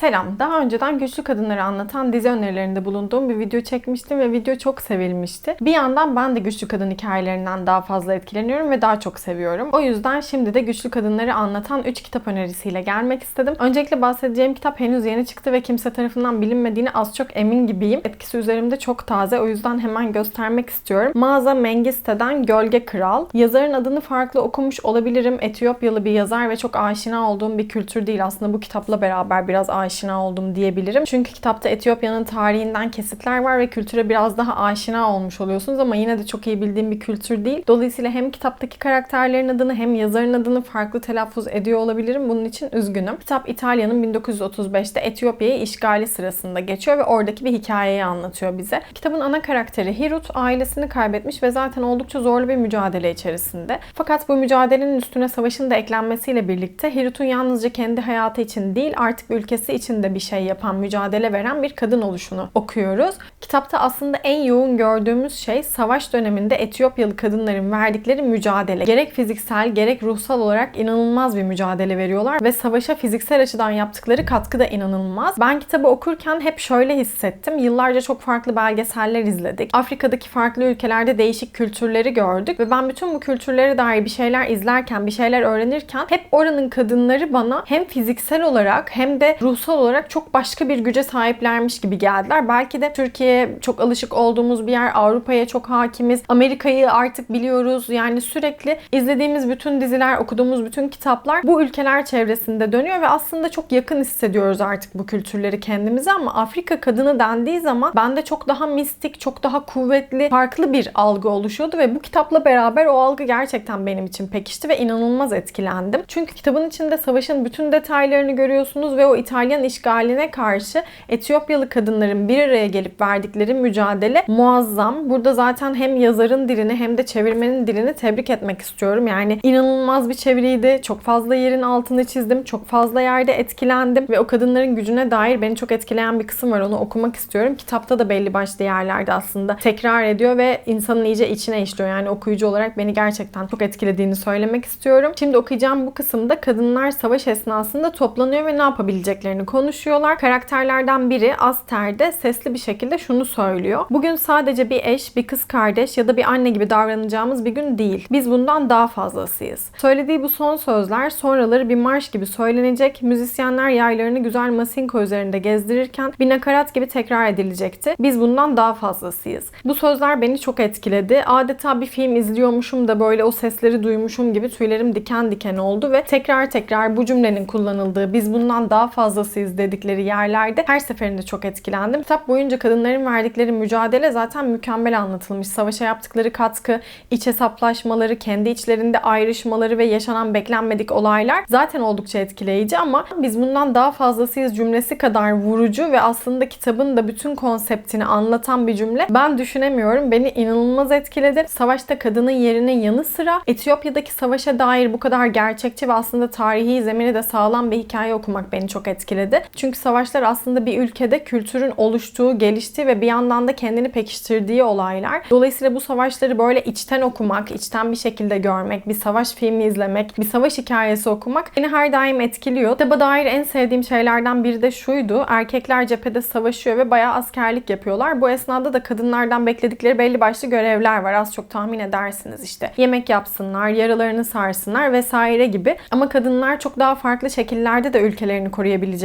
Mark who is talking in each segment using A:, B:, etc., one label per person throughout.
A: Selam. Daha önceden güçlü kadınları anlatan dizi önerilerinde bulunduğum bir video çekmiştim ve video çok sevilmişti. Bir yandan ben de güçlü kadın hikayelerinden daha fazla etkileniyorum ve daha çok seviyorum. O yüzden şimdi de güçlü kadınları anlatan 3 kitap önerisiyle gelmek istedim. Öncelikle bahsedeceğim kitap henüz yeni çıktı ve kimse tarafından bilinmediğini az çok emin gibiyim. Etkisi üzerimde çok taze o yüzden hemen göstermek istiyorum. Mağaza Mengiste'den Gölge Kral. Yazarın adını farklı okumuş olabilirim. Etiyopyalı bir yazar ve çok aşina olduğum bir kültür değil. Aslında bu kitapla beraber biraz aşina oldum diyebilirim. Çünkü kitapta Etiyopya'nın tarihinden kesitler var ve kültüre biraz daha aşina olmuş oluyorsunuz ama yine de çok iyi bildiğim bir kültür değil. Dolayısıyla hem kitaptaki karakterlerin adını hem yazarın adını farklı telaffuz ediyor olabilirim. Bunun için üzgünüm. Kitap İtalya'nın 1935'te Etiyopya'yı işgali sırasında geçiyor ve oradaki bir hikayeyi anlatıyor bize. Kitabın ana karakteri Hirut ailesini kaybetmiş ve zaten oldukça zorlu bir mücadele içerisinde. Fakat bu mücadelenin üstüne savaşın da eklenmesiyle birlikte Hirut'un yalnızca kendi hayatı için değil artık ülkesi için de bir şey yapan, mücadele veren bir kadın oluşunu okuyoruz. Kitapta aslında en yoğun gördüğümüz şey savaş döneminde Etiyopyalı kadınların verdikleri mücadele. Gerek fiziksel gerek ruhsal olarak inanılmaz bir mücadele veriyorlar ve savaşa fiziksel açıdan yaptıkları katkı da inanılmaz. Ben kitabı okurken hep şöyle hissettim. Yıllarca çok farklı belgeseller izledik. Afrika'daki farklı ülkelerde değişik kültürleri gördük ve ben bütün bu kültürlere dair bir şeyler izlerken, bir şeyler öğrenirken hep oranın kadınları bana hem fiziksel olarak hem de ruhsal olarak çok başka bir güce sahiplermiş gibi geldiler. Belki de Türkiye'ye çok alışık olduğumuz bir yer, Avrupa'ya çok hakimiz, Amerika'yı artık biliyoruz. Yani sürekli izlediğimiz bütün diziler, okuduğumuz bütün kitaplar bu ülkeler çevresinde dönüyor ve aslında çok yakın hissediyoruz artık bu kültürleri kendimize ama Afrika kadını dendiği zaman bende çok daha mistik, çok daha kuvvetli, farklı bir algı oluşuyordu ve bu kitapla beraber o algı gerçekten benim için pekişti ve inanılmaz etkilendim. Çünkü kitabın içinde savaşın bütün detaylarını görüyorsunuz ve o İtalyan işgaline karşı Etiyopyalı kadınların bir araya gelip verdikleri mücadele muazzam. Burada zaten hem yazarın dilini hem de çevirmenin dilini tebrik etmek istiyorum. Yani inanılmaz bir çeviriydi. Çok fazla yerin altını çizdim. Çok fazla yerde etkilendim ve o kadınların gücüne dair beni çok etkileyen bir kısım var. Onu okumak istiyorum. Kitapta da belli başlı yerlerde aslında tekrar ediyor ve insanın iyice içine işliyor. Yani okuyucu olarak beni gerçekten çok etkilediğini söylemek istiyorum. Şimdi okuyacağım bu kısımda kadınlar savaş esnasında toplanıyor ve ne yapabileceklerini konuşuyorlar. Karakterlerden biri Aster'de sesli bir şekilde şunu söylüyor. Bugün sadece bir eş, bir kız kardeş ya da bir anne gibi davranacağımız bir gün değil. Biz bundan daha fazlasıyız. Söylediği bu son sözler sonraları bir marş gibi söylenecek. Müzisyenler yaylarını güzel masinko üzerinde gezdirirken bir nakarat gibi tekrar edilecekti. Biz bundan daha fazlasıyız. Bu sözler beni çok etkiledi. Adeta bir film izliyormuşum da böyle o sesleri duymuşum gibi tüylerim diken diken oldu ve tekrar tekrar bu cümlenin kullanıldığı biz bundan daha fazlasıyız dedikleri yerlerde her seferinde çok etkilendim. Kitap boyunca kadınların verdikleri mücadele zaten mükemmel anlatılmış. Savaşa yaptıkları katkı, iç hesaplaşmaları, kendi içlerinde ayrışmaları ve yaşanan beklenmedik olaylar zaten oldukça etkileyici ama biz bundan daha fazlasıyız cümlesi kadar vurucu ve aslında kitabın da bütün konseptini anlatan bir cümle ben düşünemiyorum. Beni inanılmaz etkiledi. Savaşta kadının yerinin yanı sıra Etiyopya'daki savaşa dair bu kadar gerçekçi ve aslında tarihi zemini de sağlam bir hikaye okumak beni çok etkiledi. Çünkü savaşlar aslında bir ülkede kültürün oluştuğu, geliştiği ve bir yandan da kendini pekiştirdiği olaylar. Dolayısıyla bu savaşları böyle içten okumak, içten bir şekilde görmek, bir savaş filmi izlemek, bir savaş hikayesi okumak beni her daim etkiliyor. Kitaba dair en sevdiğim şeylerden biri de şuydu. Erkekler cephede savaşıyor ve bayağı askerlik yapıyorlar. Bu esnada da kadınlardan bekledikleri belli başlı görevler var. Az çok tahmin edersiniz işte. Yemek yapsınlar, yaralarını sarsınlar vesaire gibi. Ama kadınlar çok daha farklı şekillerde de ülkelerini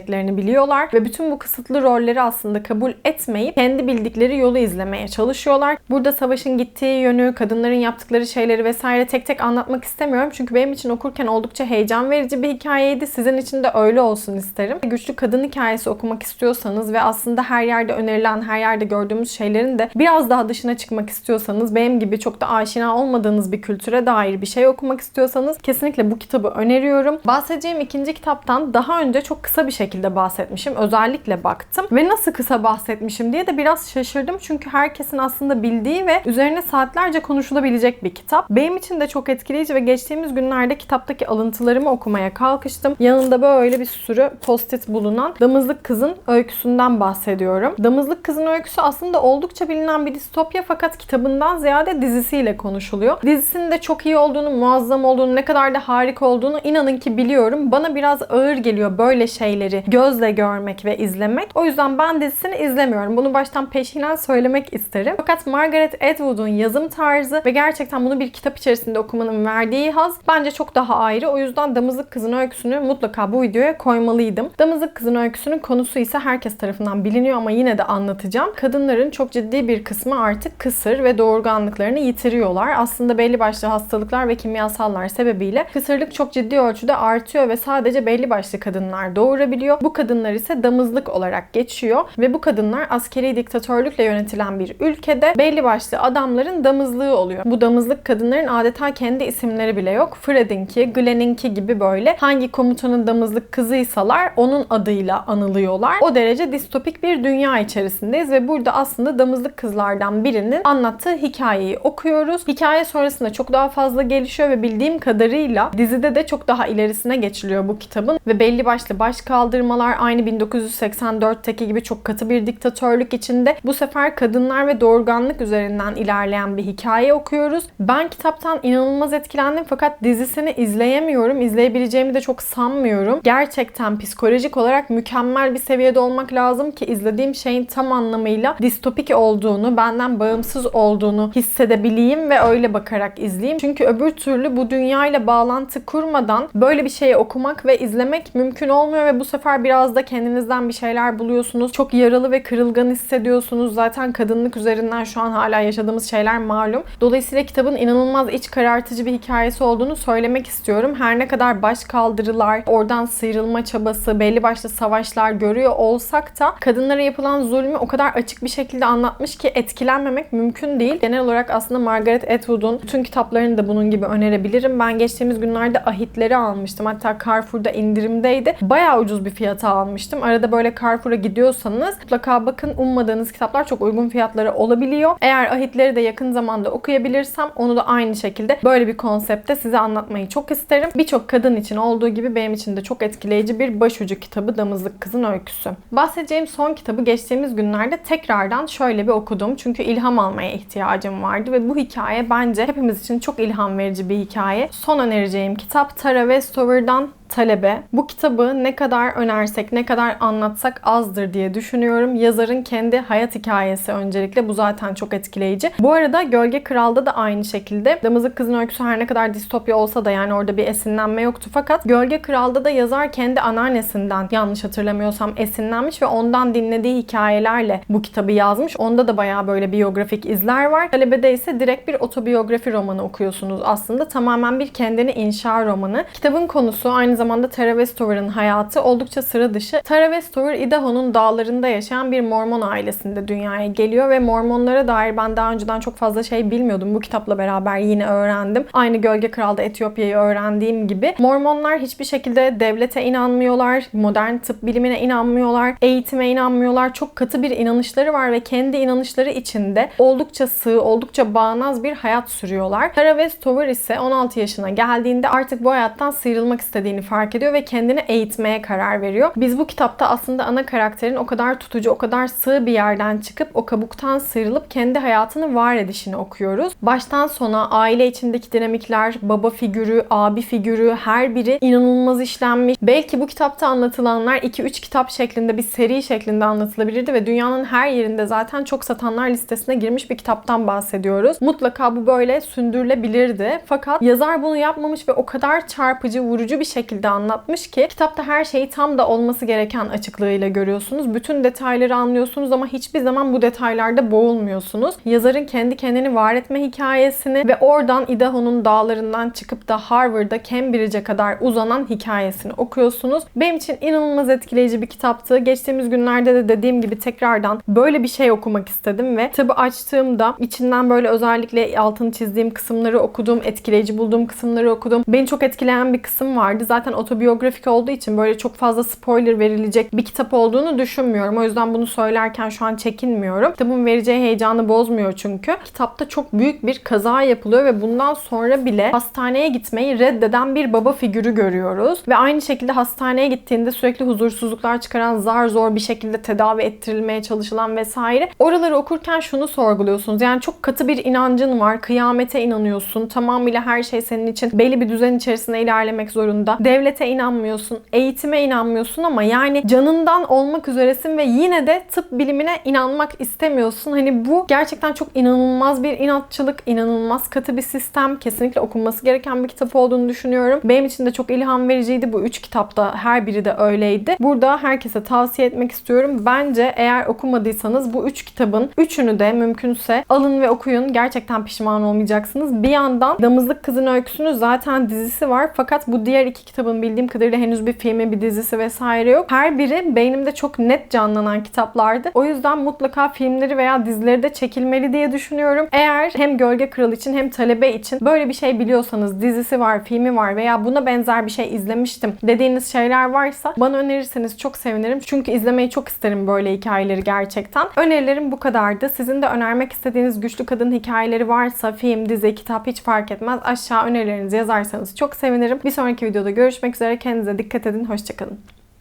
A: koruyabileceklerini biliyorlar ve bütün bu kısıtlı rolleri aslında kabul etmeyip kendi bildikleri yolu izlemeye çalışıyorlar. Burada savaşın gittiği yönü, kadınların yaptıkları şeyleri vesaire tek tek anlatmak istemiyorum. Çünkü benim için okurken oldukça heyecan verici bir hikayeydi. Sizin için de öyle olsun isterim. Güçlü kadın hikayesi okumak istiyorsanız ve aslında her yerde önerilen, her yerde gördüğümüz şeylerin de biraz daha dışına çıkmak istiyorsanız, benim gibi çok da aşina olmadığınız bir kültüre dair bir şey okumak istiyorsanız kesinlikle bu kitabı öneriyorum. Bahsedeceğim ikinci kitaptan daha önce çok kısa bir şekilde bahsetmişim. Özellikle baktım ve nasıl kısa bahsetmişim diye de biraz şaşırdım. Çünkü herkesin aslında bildiği ve üzerine saatlerce konuşulabilecek bir kitap. Benim için de çok etkileyici ve geçtiğimiz günlerde kitaptaki alıntılarımı okumaya kalkıştım. Yanında böyle bir sürü post-it bulunan Damızlık Kız'ın öyküsünden bahsediyorum. Damızlık Kız'ın öyküsü aslında oldukça bilinen bir distopya fakat kitabından ziyade dizisiyle konuşuluyor. Dizisinin de çok iyi olduğunu, muazzam olduğunu, ne kadar da harika olduğunu inanın ki biliyorum. Bana biraz ağır geliyor böyle şeyleri gözle görmek ve izlemek. O yüzden ben dizisini izlemiyorum. Bunu baştan peşinen söylemek isterim. Fakat Margaret Atwood'un yazım tarzı ve gerçekten bunu bir kitap içerisinde okumanın verdiği haz bence çok daha ayrı. O yüzden Damızlık Kızın öyküsünü mutlaka bu videoya koymalıydım. Damızlık Kızın öyküsünün konusu ise herkes tarafından biliniyor ama yine de anlatacağım. Kadınların çok ciddi bir kısmı artık kısır ve doğurganlıklarını yitiriyorlar. Aslında belli başlı hastalıklar ve kimyasallar sebebiyle kısırlık çok ciddi ölçüde artıyor ve sadece belli başlı kadınlar doğurabiliyor. Bu kadınlar ise damızlık olarak geçiyor ve bu kadınlar askeri diktatörlükle yönetilen bir ülkede belli başlı adamların damızlığı oluyor. Bu damızlık kadınların adeta kendi isimleri bile yok. Fred'inki, Glenn'inki gibi böyle hangi komutanın damızlık kızıysalar onun adıyla anılıyorlar. O derece distopik bir dünya içerisindeyiz ve burada aslında damızlık kızlardan birinin anlattığı hikayeyi okuyoruz. Hikaye sonrasında çok daha fazla gelişiyor ve bildiğim kadarıyla dizide de çok daha ilerisine geçiliyor bu kitabın ve belli başlı baş kaldırmalar aynı 1984'teki gibi çok katı bir diktatörlük içinde bu sefer kadınlar ve doğurganlık üzerinden ilerleyen bir hikaye okuyoruz. Ben kitaptan inanılmaz etkilendim fakat dizisini izleyemiyorum. İzleyebileceğimi de çok sanmıyorum. Gerçekten psikolojik olarak mükemmel bir seviyede olmak lazım ki izlediğim şeyin tam anlamıyla distopik olduğunu, benden bağımsız olduğunu hissedebileyim ve öyle bakarak izleyeyim. Çünkü öbür türlü bu dünyayla bağlantı kurmadan böyle bir şeyi okumak ve izlemek mümkün olmuyor ve bu sefer biraz da kendinizden bir şeyler buluyorsunuz. Çok yaralı ve kırılgan hissediyorsunuz. Zaten kadınlık üzerinden şu an hala yaşadığımız şeyler malum. Dolayısıyla kitabın inanılmaz iç karartıcı bir hikayesi olduğunu söylemek istiyorum. Her ne kadar baş kaldırılar, oradan sıyrılma çabası, belli başlı savaşlar görüyor olsak da kadınlara yapılan zulmü o kadar açık bir şekilde anlatmış ki etkilenmemek mümkün değil. Genel olarak aslında Margaret Atwood'un bütün kitaplarını da bunun gibi önerebilirim. Ben geçtiğimiz günlerde ahitleri almıştım. Hatta Carrefour'da indirimdeydi. Bayağı ucuz bir fiyata almıştım. Arada böyle Carrefour'a gidiyorsanız mutlaka bakın ummadığınız kitaplar çok uygun fiyatları olabiliyor. Eğer ahitleri de yakın zamanda okuyabilirsem onu da aynı şekilde böyle bir konsepte size anlatmayı çok isterim. Birçok kadın için olduğu gibi benim için de çok etkileyici bir başucu kitabı Damızlık Kızın Öyküsü. Bahsedeceğim son kitabı geçtiğimiz günlerde tekrardan şöyle bir okudum. Çünkü ilham almaya ihtiyacım vardı ve bu hikaye bence hepimiz için çok ilham verici bir hikaye. Son önereceğim kitap Tara Westover'dan talebe. Bu kitabı ne kadar önersek, ne kadar anlatsak azdır diye düşünüyorum. Yazarın kendi hayat hikayesi öncelikle. Bu zaten çok etkileyici. Bu arada Gölge Kral'da da aynı şekilde. Damızlık Kızın Öyküsü her ne kadar distopya olsa da yani orada bir esinlenme yoktu. Fakat Gölge Kral'da da yazar kendi anneannesinden yanlış hatırlamıyorsam esinlenmiş ve ondan dinlediği hikayelerle bu kitabı yazmış. Onda da bayağı böyle biyografik izler var. Talebede ise direkt bir otobiyografi romanı okuyorsunuz aslında. Tamamen bir kendini inşa romanı. Kitabın konusu aynı zamanda Tara Westover'ın hayatı oldukça sıra dışı. Tara Westover, Idaho'nun dağlarında yaşayan bir Mormon ailesinde dünyaya geliyor ve Mormonlara dair ben daha önceden çok fazla şey bilmiyordum. Bu kitapla beraber yine öğrendim. Aynı Gölge Kral'da Etiyopya'yı öğrendiğim gibi. Mormonlar hiçbir şekilde devlete inanmıyorlar, modern tıp bilimine inanmıyorlar, eğitime inanmıyorlar. Çok katı bir inanışları var ve kendi inanışları içinde oldukça sığ, oldukça bağnaz bir hayat sürüyorlar. Tara Westover ise 16 yaşına geldiğinde artık bu hayattan sıyrılmak istediğini fark ediyor ve kendini eğitmeye karar veriyor. Biz bu kitapta aslında ana karakterin o kadar tutucu, o kadar sığ bir yerden çıkıp o kabuktan sıyrılıp kendi hayatını var edişini okuyoruz. Baştan sona aile içindeki dinamikler, baba figürü, abi figürü her biri inanılmaz işlenmiş. Belki bu kitapta anlatılanlar 2-3 kitap şeklinde bir seri şeklinde anlatılabilirdi ve dünyanın her yerinde zaten çok satanlar listesine girmiş bir kitaptan bahsediyoruz. Mutlaka bu böyle sündürülebilirdi. Fakat yazar bunu yapmamış ve o kadar çarpıcı, vurucu bir şekilde anlatmış ki kitapta her şeyi tam da olması gereken açıklığıyla görüyorsunuz. Bütün detayları anlıyorsunuz ama hiçbir zaman bu detaylarda boğulmuyorsunuz. Yazarın kendi kendini var etme hikayesini ve oradan Idaho'nun dağlarından çıkıp da Harvard'a, Cambridge'e kadar uzanan hikayesini okuyorsunuz. Benim için inanılmaz etkileyici bir kitaptı. Geçtiğimiz günlerde de dediğim gibi tekrardan böyle bir şey okumak istedim ve kitabı açtığımda içinden böyle özellikle altını çizdiğim kısımları okudum, etkileyici bulduğum kısımları okudum. Beni çok etkileyen bir kısım vardı. Zaten otobiyografik olduğu için böyle çok fazla spoiler verilecek bir kitap olduğunu düşünmüyorum. O yüzden bunu söylerken şu an çekinmiyorum. Kitabın vereceği heyecanı bozmuyor çünkü. Kitapta çok büyük bir kaza yapılıyor ve bundan sonra bile hastaneye gitmeyi reddeden bir baba figürü görüyoruz. Ve aynı şekilde hastaneye gittiğinde sürekli huzursuzluklar çıkaran, zar zor bir şekilde tedavi ettirilmeye çalışılan vesaire. Oraları okurken şunu sorguluyorsunuz. Yani çok katı bir inancın var. Kıyamete inanıyorsun. Tamamıyla her şey senin için belli bir düzen içerisinde ilerlemek zorunda devlete inanmıyorsun, eğitime inanmıyorsun ama yani canından olmak üzeresin ve yine de tıp bilimine inanmak istemiyorsun. Hani bu gerçekten çok inanılmaz bir inatçılık, inanılmaz katı bir sistem. Kesinlikle okunması gereken bir kitap olduğunu düşünüyorum. Benim için de çok ilham vericiydi. Bu üç kitapta her biri de öyleydi. Burada herkese tavsiye etmek istiyorum. Bence eğer okumadıysanız bu üç kitabın üçünü de mümkünse alın ve okuyun. Gerçekten pişman olmayacaksınız. Bir yandan Damızlık Kızın Öyküsü'nün zaten dizisi var. Fakat bu diğer iki kitabın bildiğim kadarıyla henüz bir filmi, bir dizisi vesaire yok. Her biri beynimde çok net canlanan kitaplardı. O yüzden mutlaka filmleri veya dizileri de çekilmeli diye düşünüyorum. Eğer hem Gölge Kral için hem Talebe için böyle bir şey biliyorsanız dizisi var, filmi var veya buna benzer bir şey izlemiştim dediğiniz şeyler varsa bana önerirseniz çok sevinirim. Çünkü izlemeyi çok isterim böyle hikayeleri gerçekten. Önerilerim bu kadardı. Sizin de önermek istediğiniz güçlü kadın hikayeleri varsa film, dizi, kitap hiç fark etmez. Aşağı önerilerinizi yazarsanız çok sevinirim. Bir sonraki videoda görüşmek üzere. Kendinize dikkat edin. Hoşçakalın.